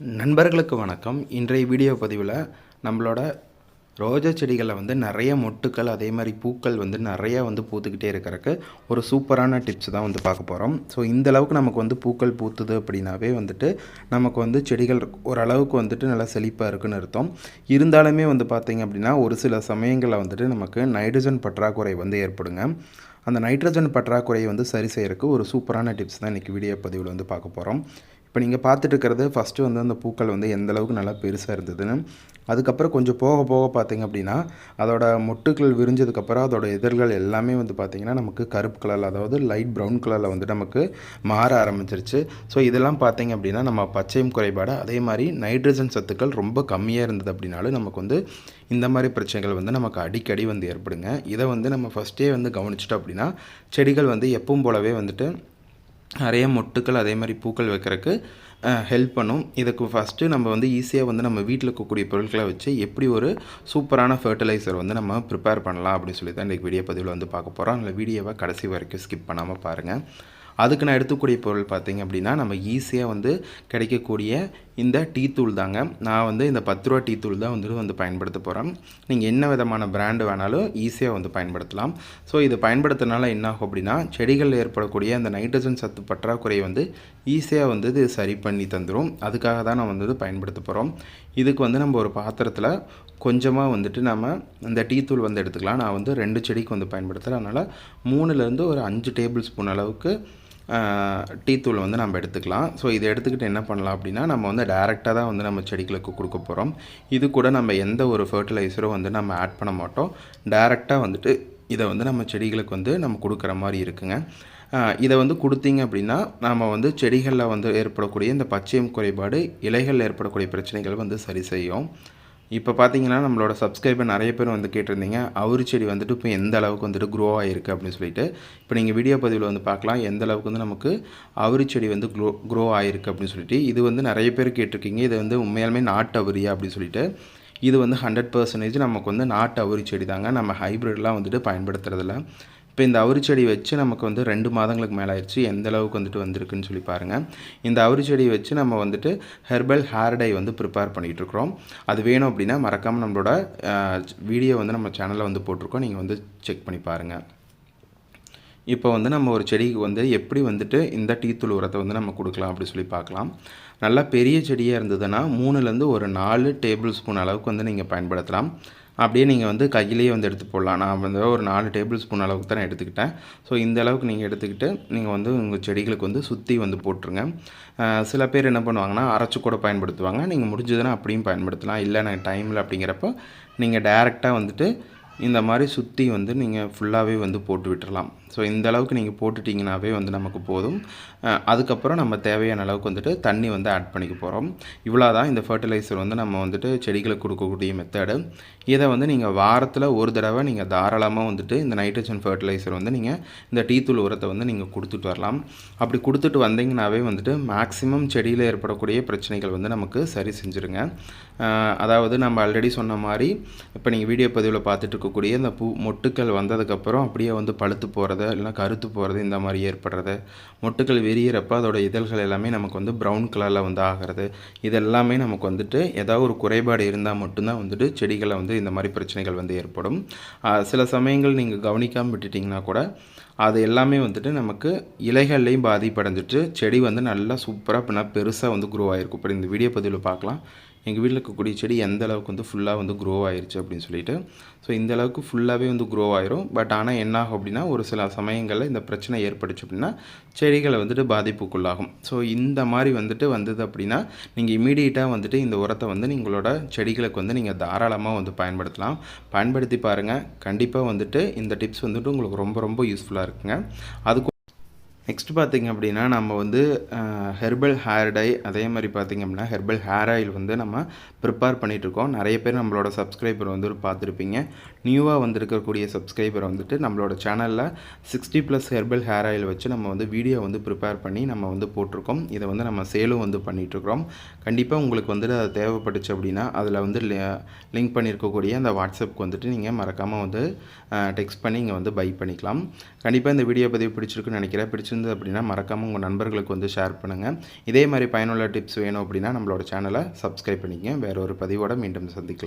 நண்பர்களுக்கு வணக்கம். இன்றைய வீடியோ பதிவில் நம்மளோட ரோஜா செடிகளில் வந்து நிறைய மொட்டுக்கள் அதே மாதிரி பூக்கள் வந்து நிறைய வந்து பூத்துக்கிட்டே இருக்கிறக்கு ஒரு சூப்பரான டிப்ஸ் தான் வந்து பார்க்க போகிறோம் ஸோ இந்த அளவுக்கு நமக்கு வந்து பூக்கள் பூத்துது அப்படின்னாவே வந்துட்டு நமக்கு வந்து செடிகள் ஓரளவுக்கு வந்துட்டு நல்லா செழிப்பாக இருக்குன்னு அர்த்தம். இருந்தாலுமே வந்து பார்த்திங்க அப்படின்னா ஒரு சில சமயங்களில் வந்துட்டு நமக்கு நைட்ரஜன் பற்றாக்குறை வந்து ஏற்படுங்க. அந்த நைட்ரஜன் பற்றாக்குறையை வந்து சரி செய்கிறக்கு ஒரு சூப்பரான டிப்ஸ் தான் இன்றைக்கி வீடியோ பதிவில் வந்து பார்க்க போகிறோம் இப்போ நீங்கள் பார்த்துட்டு இருக்கிறது ஃபஸ்ட்டு வந்து அந்த பூக்கள் வந்து எந்த அளவுக்கு நல்லா பெருசாக இருந்ததுன்னு. அதுக்கப்புறம் கொஞ்சம் போக போக பார்த்தீங்க அப்படின்னா அதோட மொட்டுக்கள் விரிஞ்சதுக்கப்புறம் அதோட எதிர்கள் எல்லாமே வந்து பார்த்திங்கன்னா நமக்கு கருப்பு கலரில் அதாவது லைட் ப்ரௌன் கலரில் வந்து நமக்கு மாற ஆரம்பிச்சிருச்சு. ஸோ இதெல்லாம் பார்த்தீங்க அப்படின்னா நம்ம பச்சையும் குறைபாடு அதே மாதிரி நைட்ரஜன் சத்துக்கள் ரொம்ப கம்மியாக இருந்தது அப்படின்னாலும் நமக்கு வந்து இந்த மாதிரி பிரச்சனைகள் வந்து நமக்கு அடிக்கடி வந்து ஏற்படுங்க. இதை வந்து நம்ம ஃபஸ்ட்டே வந்து கவனிச்சிட்டோம் அப்படின்னா செடிகள் வந்து எப்பவும் போலவே வந்துட்டு நிறைய மொட்டுக்கள் அதே மாதிரி பூக்கள் வைக்கிறதுக்கு ஹெல்ப் பண்ணும். இதுக்கு ஃபஸ்ட்டு நம்ம வந்து ஈஸியாக வந்து நம்ம வீட்டில் இருக்கக்கூடிய பொருட்களை வச்சு எப்படி ஒரு சூப்பரான ஃபர்டிலைசர் வந்து நம்ம ப்ரிப்பேர் பண்ணலாம் அப்படின்னு சொல்லி தான் இன்றைக்கி வீடியோ பதிவில் வந்து பார்க்க போகிறோம் அந்த வீடியோவை கடைசி வரைக்கும் ஸ்கிப் பண்ணாமல் பாருங்கள் அதுக்கு நான் எடுத்துக்கூடிய பொருள் பார்த்திங்க அப்படின்னா நம்ம ஈஸியாக வந்து கிடைக்கக்கூடிய இந்த டீ தூள் தாங்க. நான் வந்து இந்த பத்து ரூபா டீ தூள் தான் வந்துட்டு வந்து பயன்படுத்த போகிறேன் நீங்கள் என்ன விதமான பிராண்டு வேணாலும் ஈஸியாக வந்து பயன்படுத்தலாம். ஸோ இது பயன்படுத்துறதுனால என்ன ஆகும் அப்படின்னா செடிகளில் ஏற்படக்கூடிய அந்த நைட்ரஜன் சத்து பற்றாக்குறையை வந்து ஈஸியாக வந்து இது சரி பண்ணி தந்துடும் அதுக்காக தான் நான் வந்து இது பயன்படுத்த போகிறோம் இதுக்கு வந்து நம்ம ஒரு பாத்திரத்தில் கொஞ்சமாக வந்துட்டு நம்ம இந்த டீ தூள் வந்து எடுத்துக்கலாம். நான் வந்து ரெண்டு செடிக்கு வந்து பயன்படுத்துகிறேன் அதனால் மூணுலேருந்து ஒரு அஞ்சு டேபிள் ஸ்பூன் அளவுக்கு டீ தூள் வந்து நம்ம எடுத்துக்கலாம். ஸோ இதை எடுத்துக்கிட்டு என்ன பண்ணலாம் அப்படின்னா நம்ம வந்து டேரெக்டாக தான் வந்து நம்ம செடிகளுக்கு கொடுக்க போகிறோம் இது கூட நம்ம எந்த ஒரு ஃபர்டிலைசரும் வந்து நம்ம ஆட் பண்ண மாட்டோம். டேரெக்டாக வந்துட்டு இதை வந்து நம்ம செடிகளுக்கு வந்து நம்ம கொடுக்குற மாதிரி இருக்குங்க. இதை வந்து கொடுத்தீங்க அப்படின்னா நம்ம வந்து செடிகளில் வந்து ஏற்படக்கூடிய இந்த பச்சையம் குறைபாடு இலைகளில் ஏற்படக்கூடிய பிரச்சனைகள் வந்து சரி செய்யும். இப்போ பார்த்தீங்கன்னா நம்மளோட சப்ஸ்கிரைபர் நிறைய பேர் வந்து கேட்டிருந்தீங்க அவரு செடி வந்துட்டு இப்போ எந்த அளவுக்கு வந்துட்டு க்ரோ ஆகிருக்கு அப்படின்னு சொல்லிட்டு. இப்போ நீங்கள் வீடியோ பதிவில் வந்து பார்க்கலாம் எந்த அளவுக்கு வந்து நமக்கு அவரி செடி வந்து க்ரோ க்ரோ ஆகிருக்கு அப்படின்னு சொல்லிட்டு. இது வந்து நிறைய பேர் கேட்டிருக்கீங்க இது வந்து உண்மையாலுமே நாட்டு அவரியா அப்படின்னு சொல்லிட்டு. இது வந்து ஹண்ட்ரட் பர்சன்டேஜ் நமக்கு வந்து நாட்டு அவரி செடி தாங்க. நம்ம ஹைப்ரிட்லாம் வந்துட்டு பயன்படுத்துறதில்ல. இப்போ இந்த அவரி செடி வச்சு நமக்கு வந்து ரெண்டு மாதங்களுக்கு மேலே ஆயிடுச்சு எந்த அளவுக்கு வந்துட்டு வந்திருக்குன்னு சொல்லி பாருங்கள் இந்த அவரி செடி வச்சு நம்ம வந்துட்டு ஹெர்பல் ஹேர் டை வந்து ப்ரிப்பேர் பண்ணிகிட்ருக்குறோம் அது வேணும் அப்படின்னா மறக்காமல் நம்மளோட வீடியோ வந்து நம்ம சேனலில் வந்து போட்டிருக்கோம். நீங்கள் வந்து செக் பண்ணி பாருங்கள் இப்போ வந்து நம்ம ஒரு செடிக்கு வந்து எப்படி வந்துட்டு இந்த டீத்தூள் உரத்தை வந்து நம்ம கொடுக்கலாம் அப்படி சொல்லி பார்க்கலாம். நல்லா பெரிய செடியாக இருந்ததுன்னா மூணுலேருந்து ஒரு நாலு டேபிள் ஸ்பூன் அளவுக்கு வந்து நீங்கள் பயன்படுத்தலாம். அப்படியே நீங்கள் வந்து கையிலேயே வந்து எடுத்து போடலாம். நான் வந்து ஒரு நாலு டேபிள் ஸ்பூன் அளவுக்கு தான் எடுத்துக்கிட்டேன். ஸோ இந்த அளவுக்கு நீங்கள் எடுத்துக்கிட்டு நீங்கள் வந்து உங்கள் செடிகளுக்கு வந்து சுற்றி வந்து போட்டுருங்க. சில பேர் என்ன பண்ணுவாங்கன்னா அரைச்சி கூட பயன்படுத்துவாங்க. நீங்கள் முடிஞ்சதுன்னா அப்படியும் பயன்படுத்தலாம். இல்லை நாங்கள் டைமில் அப்படிங்கிறப்ப நீங்கள் டேரெக்டாக வந்துட்டு இந்த மாதிரி சுற்றி வந்து நீங்கள் ஃபுல்லாகவே வந்து போட்டு விட்டுறலாம். ஸோ இந்த அளவுக்கு நீங்கள் போட்டுட்டிங்கனாவே வந்து நமக்கு போதும். அதுக்கப்புறம் நம்ம தேவையான அளவுக்கு வந்துட்டு தண்ணி வந்து ஆட் பண்ணிக்க போகிறோம் இவ்வளோ தான் இந்த ஃபர்டிலைசர் வந்து நம்ம வந்துட்டு செடிகளுக்கு கொடுக்கக்கூடிய மெத்தடு இதை வந்து நீங்கள் வாரத்தில் ஒரு தடவை நீங்கள் தாராளமாக வந்துட்டு இந்த நைட்ரஜன் ஃபர்டிலைசர் வந்து நீங்கள் இந்த டீத்தூள் உரத்தை வந்து நீங்கள் கொடுத்துட்டு வரலாம். அப்படி கொடுத்துட்டு வந்தீங்கனாவே வந்துட்டு மேக்ஸிமம் செடியில் ஏற்படக்கூடிய பிரச்சனைகள் வந்து நமக்கு சரி செஞ்சுருங்க. அதாவது நம்ம ஆல்ரெடி சொன்ன மாதிரி இப்போ நீங்கள் வீடியோ பதிவில் பார்த்துட்டு இருக்கக்கூடிய இந்த பூ மொட்டுக்கள் வந்ததுக்கப்புறம் அப்படியே வந்து பழுத்து போகிறது இல்லைனா கருத்து போகிறது இந்த மாதிரி ஏற்படுறது மொட்டுக்கள் விரியிறப்ப அதோட இதழ்கள் எல்லாமே நமக்கு வந்து ப்ரௌன் கலரில் வந்து ஆகிறது இது எல்லாமே நமக்கு வந்துட்டு ஏதாவது ஒரு குறைபாடு இருந்தால் மட்டும்தான் வந்துட்டு செடிகளை வந்து இந்த மாதிரி பிரச்சனைகள் வந்து ஏற்படும். சில சமயங்கள் நீங்கள் கவனிக்காமல் விட்டுட்டிங்கன்னா கூட அது எல்லாமே வந்துட்டு நமக்கு இலைகள்லையும் பாதிப்படைஞ்சிட்டு செடி வந்து நல்லா சூப்பராக பின்னா பெருசாக வந்து குரோ ஆகிருக்கும் இப்போ இந்த வீடியோ பதிவில் பார்க்கலாம். எங்கள் வீட்டில் இருக்கக்கூடிய செடி எந்த அளவுக்கு வந்து ஃபுல்லாக வந்து க்ரோ ஆயிடுச்சு அப்படின்னு சொல்லிட்டு ஸோ இந்த அளவுக்கு ஃபுல்லாகவே வந்து க்ரோ ஆயிரும். பட் ஆனால் என்ன ஆகும் அப்படின்னா ஒரு சில சமயங்களில் இந்த பிரச்சனை ஏற்பட்டுச்சு அப்படின்னா செடிகளை வந்துட்டு பாதிப்புக்குள்ளாகும். ஸோ இந்த மாதிரி வந்துட்டு வந்தது அப்படின்னா நீங்கள் இமீடியட்டாக வந்துட்டு இந்த உரத்தை வந்து நீங்களோட செடிகளுக்கு வந்து நீங்கள் தாராளமாக வந்து பயன்படுத்தலாம். பயன்படுத்தி பாருங்கள் கண்டிப்பாக வந்துட்டு இந்த டிப்ஸ் வந்துட்டு உங்களுக்கு ரொம்ப ரொம்ப யூஸ்ஃபுல்லாக இருக்குங்க. அதுக்கு நெக்ஸ்ட் பார்த்திங்க அப்படின்னா நம்ம வந்து ஹெர்பல் ஹேர் டை அதே மாதிரி பார்த்திங்க அப்படின்னா ஹெர்பல் ஹேர் ஆயில் வந்து நம்ம ப்ரிப்பேர் பண்ணிகிட்ருக்கோம் நிறைய பேர் நம்மளோட சப்ஸ்கிரைபர் வந்து பார்த்துருப்பீங்க. நியூவாக வந்திருக்கக்கூடிய சப்ஸ்கிரைபர் வந்துட்டு நம்மளோட சேனலில் sixty plus herbal hair oil வச்சு நம்ம வந்து வீடியோ வந்து ப்ரிப்பேர் பண்ணி நம்ம வந்து போட்டிருக்கோம். இதை வந்து நம்ம சேலும் வந்து பண்ணிகிட்ருக்குறோம் கண்டிப்பாக உங்களுக்கு வந்துட்டு அது தேவைப்பட்டுச்சு அப்படின்னா அதில் வந்து லிங்க் பண்ணியிருக்கக்கூடிய அந்த வாட்ஸ்அப்புக்கு வந்துட்டு நீங்கள் மறக்காமல் வந்து டெக்ஸ்ட் பண்ணி இங்கே வந்து பை பண்ணிக்கலாம். கண்டிப்பாக இந்த வீடியோ பதிவு பிடிச்சிருக்குன்னு நினைக்கிறேன். பிடிச்சிருந்து பிடிச்சிருந்தது அப்படின்னா மறக்காமல் உங்கள் நண்பர்களுக்கு வந்து ஷேர் பண்ணுங்கள் இதே மாதிரி பயனுள்ள டிப்ஸ் வேணும் அப்படின்னா நம்மளோட சேனலை சப்ஸ்கிரைப் பண்ணிக்கங்க. வேற ஒரு பதிவோட மீண்டும் சந்திக்கலாம்.